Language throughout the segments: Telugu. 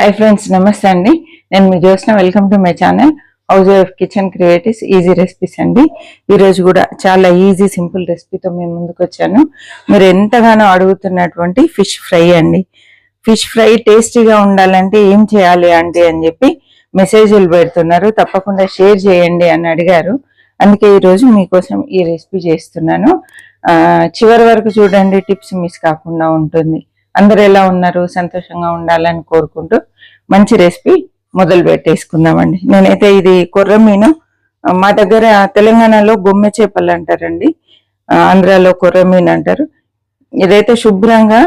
హాయ్ ఫ్రెండ్స్ నమస్తే అండి. నేను మీ Jyotsna. Welcome to my channel house of kitchen creatives easy recipes అండి. ఈరోజు కూడా చాలా ఈజీ సింపుల్ రెసిపీతో మేము ముందుకు వచ్చాను. మీరు ఎంతగానో అడుగుతున్నటువంటి ఫిష్ ఫ్రై అండి. ఫిష్ ఫ్రై టేస్టీగా ఉండాలంటే ఏం చేయాలి అంటే అని చెప్పి మెసేజ్లు పెడుతున్నారు. తప్పకుండా షేర్ చేయండి అని అడిగారు. అందుకే ఈరోజు మీకోసం ఈ రెసిపీ చేస్తున్నాను. చివరి వరకు చూడండి టిప్స్ మిస్ కాకుండా ఉంటుంది. అందరు ఎలా ఉన్నారు? సంతోషంగా ఉండాలని కోరుకుంటూ మంచి రెసిపీ మొదలు పెట్టేసుకుందామండి. నేనైతే ఇది కొర్ర మీను. మా దగ్గర తెలంగాణలో బొమ్మె చేపలు అంటారండి. ఆంధ్రాలో కొర్ర అంటారు. ఇదైతే శుభ్రంగా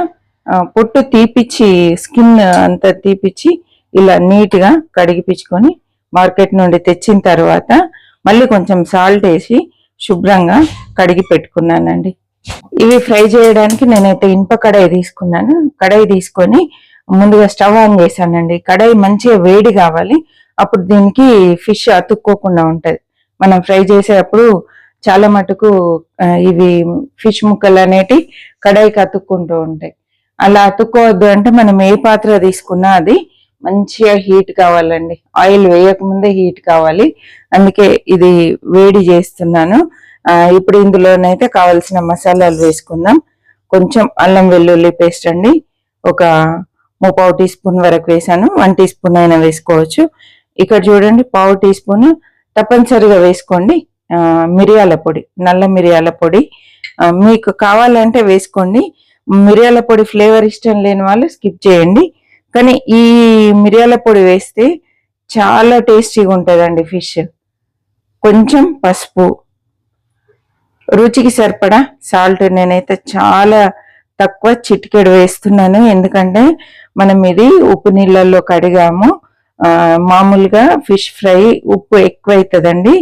పొట్టు తీపిచ్చి స్కిన్ అంతా తీపిచ్చి ఇలా నీట్గా కడిగిపించుకొని మార్కెట్ నుండి తెచ్చిన తర్వాత మళ్ళీ కొంచెం సాల్ట్ వేసి శుభ్రంగా కడిగి పెట్టుకున్నానండి. ఇవి ఫ్రై చేయడానికి నేనైతే ఇనుప కడాయి తీసుకున్నాను. కడాయి తీసుకొని ముందుగా స్టవ్ ఆన్ చేశానండి. కడాయి మంచిగా వేడి కావాలి. అప్పుడు దీనికి ఫిష్ అతుక్కోకుండా ఉంటుంది. మనం ఫ్రై చేసేటప్పుడు చాలా మటుకు ఇవి ఫిష్ ముక్కలు అనేటి కడాయికి అతుక్కుంటూ ఉంటాయి. అలా అతుక్కోవద్దు అంటే మనం ఏ పాత్ర తీసుకున్నా అది మంచిగా హీట్ కావాలండి. ఆయిల్ వేయకముందే హీట్ కావాలి. అందుకే ఇది వేడి చేస్తున్నాను. ఇప్పుడు ఇందులోనైతే కావలసిన మసాలాలు వేసుకుందాం. కొంచెం అల్లం వెల్లుల్లి పేస్ట్ అండి. ఒక ముప్పావు టీ స్పూన్ వరకు వేసాను. వన్ టీ స్పూన్ అయినా వేసుకోవచ్చు. ఇక్కడ చూడండి పావు టీ స్పూన్ తప్పనిసరిగా వేసుకోండి. మిరియాల పొడి నల్ల మిరియాల పొడి. మీకు కావాలంటే వేసుకోండి. మిరియాల పొడి ఫ్లేవర్ ఇష్టం లేని వాళ్ళు స్కిప్ చేయండి. కానీ ఈ మిరియాల పొడి వేస్తే చాలా టేస్టీగా ఉంటుందండి ఫిష్. కొంచెం పసుపు రుచికి సరిపడా సాల్ట్ నేనైతే చాలా తక్కువ చిటికెడు వేస్తున్నాను. ఎందుకంటే మనం ఇది ఉప్పు నీళ్ళల్లో కడిగాము. మామూలుగా ఫిష్ ఫ్రై ఉప్పు ఎక్కువ అవుతుందండి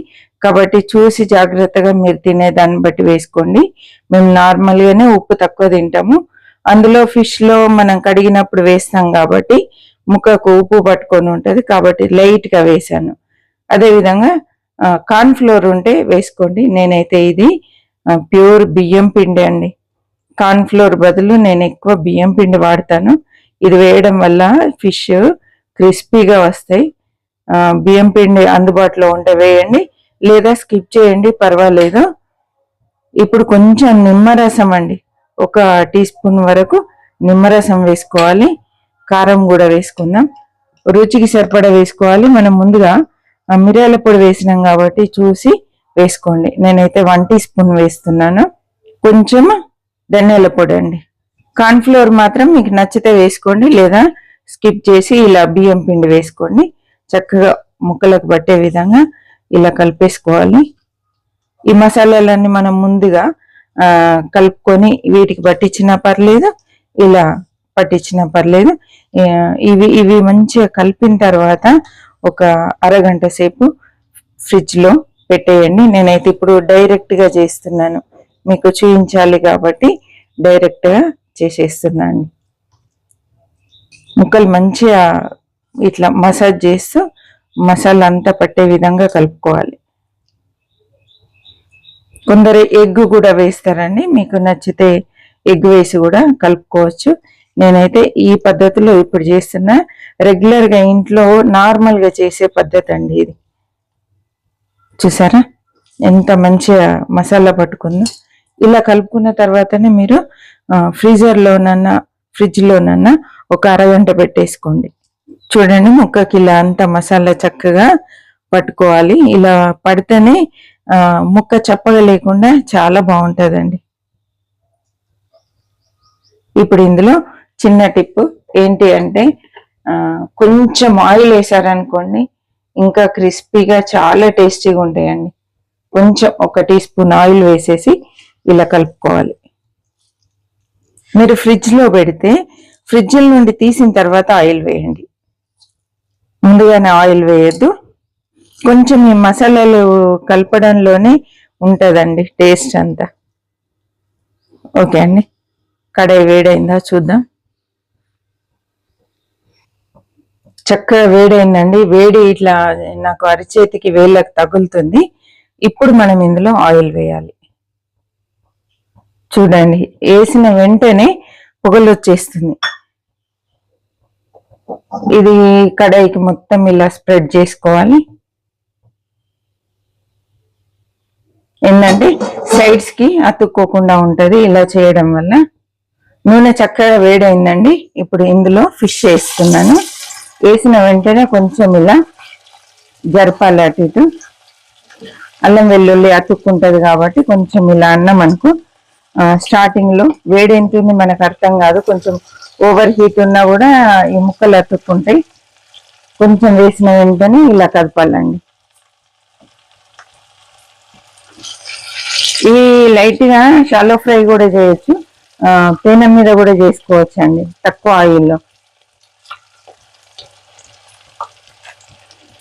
కాబట్టి చూసి జాగ్రత్తగా మీరు తినే దాన్ని బట్టి వేసుకోండి. మేము నార్మల్గానే ఉప్పు తక్కువ తింటాము. అందులో ఫిష్లో మనం కడిగినప్పుడు వేస్తాం కాబట్టి ముక్కకు ఉప్పు పట్టుకొని ఉంటుంది. కాబట్టి లైట్గా వేశాను వేసాను కార్న్ఫ్లోర్ ఫ్లోర్ ఉంటే వేసుకోండి. నేనైతే ఇది ప్యూర్ బియ్యం పిండి అండి. కార్న్ఫ్లోర్ బదులు నేను ఎక్కువ బియ్యం పిండి వాడతాను. ఇది వేయడం వల్ల ఫిష్ క్రిస్పీగా వస్తాయి. బియ్యం పిండి అందుబాటులో ఉంటే వేయండి. లేదా స్కిప్ చేయండి పర్వాలేదు. ఇప్పుడు కొంచెం నిమ్మరసం అండి. ఒక టీ స్పూన్ వరకు నిమ్మరసం వేసుకోవాలి. కారం కూడా వేసుకుందాం. రుచికి సరిపడా వేసుకోవాలి. మనం ముందుగా ఆ, మిరియాల పొడి వేసినాం కాబట్టి చూసి వేసుకోండి. నేనైతే వన్ టీ స్పూన్ వేస్తున్నాను. కొంచెం ధనియాల పొడి అండి. కార్న్ ఫ్లోర్ మాత్రం మీకు నచ్చితే వేసుకోండి లేదా స్కిప్ చేసి ఇలా బియ్యం పిండి వేసుకోండి. చక్కగా ముక్కలకు పట్టే విధంగా ఇలా కలిపేసుకోవాలి. ఈ మసాలాలన్నీ మనం ముందుగా కలుపుకొని వీటికి పట్టించినా పర్లేదు ఇలా పట్టించినా పర్లేదు. ఇవి ఇవి మంచిగా కలిపిన తర్వాత ఒక అరగంట సేపు ఫ్రిడ్జ్లో పెట్టేయండి. నేనైతే ఇప్పుడు డైరెక్ట్గా చేస్తున్నాను. మీకు చూపించాలి కాబట్టి డైరెక్ట్గా చేసేస్తున్నాను. ముక్కలు మంచిగా ఇట్లా మసాజ్ చేస్తూ మసాలా అంతా పట్టే విధంగా కలుపుకోవాలి. కొందరు ఎగ్ కూడా వేస్తారండి. మీకు నచ్చితే ఎగ్ వేసి కూడా కలుపుకోవచ్చు. నేనైతే ఈ పద్ధతిలో ఇప్పుడు చేస్తున్నా రెగ్యులర్గా ఇంట్లో నార్మల్గా చేసే పద్ధతి అండి ఇది. చూసారా? ఎంత మంచిగా మసాలా పట్టుకుందో. ఇలా కలుపుకున్న తర్వాతనే మీరు ఫ్రీజర్లోనన్నా ఫ్రిడ్జ్లోనన్నా ఒక అరగంట పెట్టేసుకోండి. చూడండి ముక్కకి ఇలా అంత మసాలా చక్కగా పట్టుకోవాలి. ఇలా పడితేనే ముక్క చప్పగా లేకుండా చాలా బాగుంటుందండి. ఇప్పుడు ఇందులో చిన్న టిప్ ఏంటి అంటే కొంచెం ఆయిల్ వేసారనుకోండి ఇంకా క్రిస్పీగా చాలా టేస్టీగా ఉంటాయండి. కొంచెం ఒక టీ స్పూన్ ఆయిల్ వేసేసి ఇలా కలుపుకోవాలి. మీరు ఫ్రిడ్జ్లో పెడితే ఫ్రిడ్జ్ల నుండి తీసిన తర్వాత ఆయిల్ వేయండి. ముందుగానే ఆయిల్ వేయద్దు. కొంచెం ఈ మసాలాలు కలపడంలోనే ఉంటుందండి టేస్ట్ అంతా. ఓకే అండి. కడాయి వేడైందా చూద్దాం. చక్కగా వేడైందండి. వేడి ఇట్లా నాకు అరిచేతికి వేళ్ళకి తగులుతుంది. ఇప్పుడు మనం ఇందులో ఆయిల్ వేయాలి. చూడండి వేసిన వెంటనే పొగలు వచ్చేస్తుంది. ఇది కడాయికి మొత్తం ఇలా స్ప్రెడ్ చేసుకోవాలి. ఏంటంటే సైడ్స్కి అతుక్కోకుండా ఉంటది ఇలా చేయడం వల్ల. నూనె చక్కగా వేడైందండి. ఇప్పుడు ఇందులో ఫిష్ వేస్తున్నాను. వేసిన వెంటనే కొంచెం ఇలా జరపాలి అటు ఇటు. అల్లం వెల్లుల్లి అతుక్కుంటుంది కాబట్టి కొంచెం ఇలా అన్నం అనుకో. స్టార్టింగ్లో వేడి మనకు అర్థం కాదు. కొంచెం ఓవర్ హీట్ ఉన్నా కూడా ఈ ముక్కలు అతుక్కుంటాయి. కొంచెం వేసిన వెంటనే ఇలా కదపాలండి. ఈ లైట్గా షాలో ఫ్రై కూడా చేయొచ్చు. పేనం పెనం మీద కూడా చేసుకోవచ్చు అండి తక్కువ ఆయిల్లో.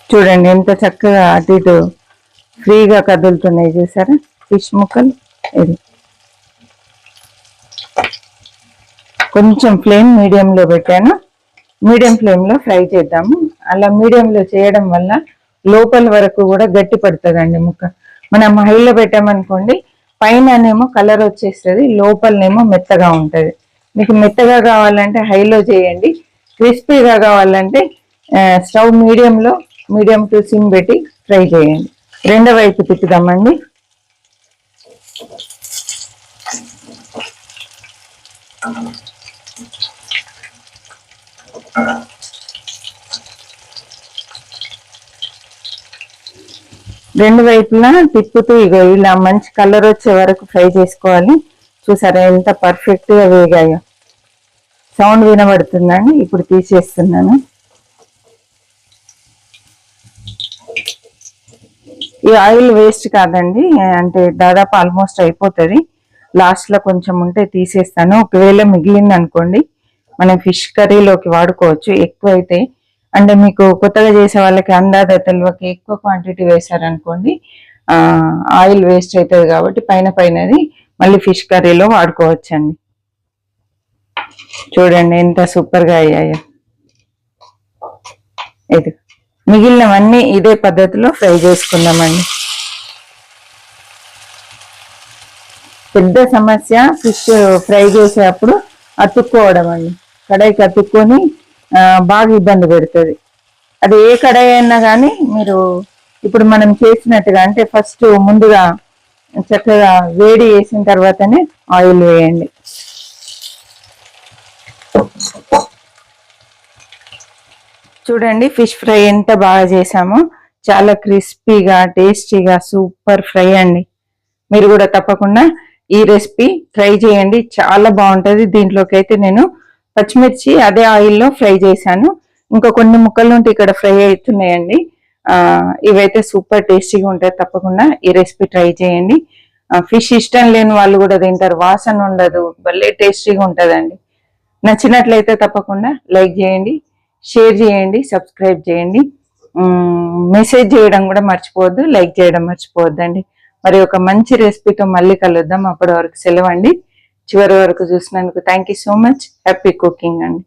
చూడండి ఎంత చక్కగా అటు ఇటు ఫ్రీగా కదులుతున్నాయి చూసారా? ఫిష్ ముక్కలు. ఇది. కొంచెం ఫ్లేమ్ మీడియంలో పెట్టాను. మీడియం ఫ్లేమ్లో ఫ్రై చేద్దాము. అలా మీడియంలో చేయడం వల్ల లోపల వరకు కూడా గట్టి పడుతుందండి ముక్క. మనం హైలో పెట్టామనుకోండి పైననేమో కలర్ వచ్చేస్తుంది లోపలనేమో మెత్తగా ఉంటుంది. మీకు మెత్తగా కావాలంటే హైలో చేయండి క్రిస్పీగా కావాలంటే స్టవ్ మీడియంలో మీడియం టు సిమ్ పెట్టి ఫ్రై చేయండి. రెండో వైపు తిప్పుదామండి. రెండు వైపులా తిప్పుతూ ఇగో ఇలా మంచి కలర్ వచ్చే వరకు ఫ్రై చేసుకోవాలి. చూసారా ఎంత పర్ఫెక్ట్గా వేగాయో. సౌండ్ వినబడుతుందండి. ఇప్పుడు తీసేస్తున్నాను. ఈ ఆయిల్ వేస్ట్ కాదండి. అంటే దాదాపు ఆల్మోస్ట్ అయిపోతుంది. లాస్ట్లో కొంచెం ఉంటే తీసేస్తాను. ఒకవేళ మిగిలింది అనుకోండి మనం ఫిష్ కర్రీలోకి వాడుకోవచ్చు. ఎక్కువ అయితే అంటే మీకు కొత్తగా చేసే వాళ్ళకి అందాద తెలివకి ఎక్కువ క్వాంటిటీ వేశారనుకోండి ఆయిల్ వేస్ట్ అవుతుంది కాబట్టి పైన పైనది మళ్ళీ ఫిష్ కర్రీలో వాడుకోవచ్చండి. చూడండి ఎంత సూపర్గా అయ్యాయో. ఇది మిగిలినవన్నీ ఇదే పద్ధతిలో ఫ్రై చేసుకుందామండి. పెద్ద సమస్య ఫిష్ ఫ్రై చేసేటప్పుడు అతుక్కోవడం అండి కడాయికి అతుక్కొని బాగా ఇబ్బంది పెడుతుంది. అది ఏ కడాయి అయినా కానీ మీరు ఇప్పుడు మనం చేసినట్టుగా అంటే ఫస్ట్ ముందుగా చక్కగా వేడి వేసిన తర్వాతనే ఆయిల్ వేయండి. చూడండి ఫిష్ ఫ్రై ఎంత బాగా చేసామో. చాలా క్రిస్పీగా టేస్టీగా సూపర్ ఫ్రై అండి. మీరు కూడా తప్పకుండా ఈ రెసిపీ ట్రై చేయండి. చాలా బాగుంటుంది. దీంట్లోకి అయితే నేను పచ్చిమిర్చి అదే ఆయిల్లో ఫ్రై చేశాను. ఇంకా కొన్ని ముక్కలు ఉంటే ఇక్కడ ఫ్రై అవుతున్నాయండి. ఇవైతే సూపర్ టేస్టీగా ఉంటాయి. తప్పకుండా ఈ రెసిపీ ట్రై చేయండి. ఫిష్ ఇష్టం లేని వాళ్ళు కూడా తింటారు. వాసన ఉండదు. భలే టేస్టీగా ఉంటుందండి. నచ్చినట్లయితే తప్పకుండా లైక్ చేయండి. షేర్ చేయండి సబ్స్క్రైబ్ చేయండి. మెసేజ్ చేయడం కూడా మర్చిపోవద్దు లైక్ చేయడం మర్చిపోవద్దండి. మరి ఒక మంచి రెసిపీతో మళ్ళీ కలుద్దాం. అప్పటి వరకు సెలవు అండి చివరి వరకు చూసినందుకు thank you so much happy cooking అండి.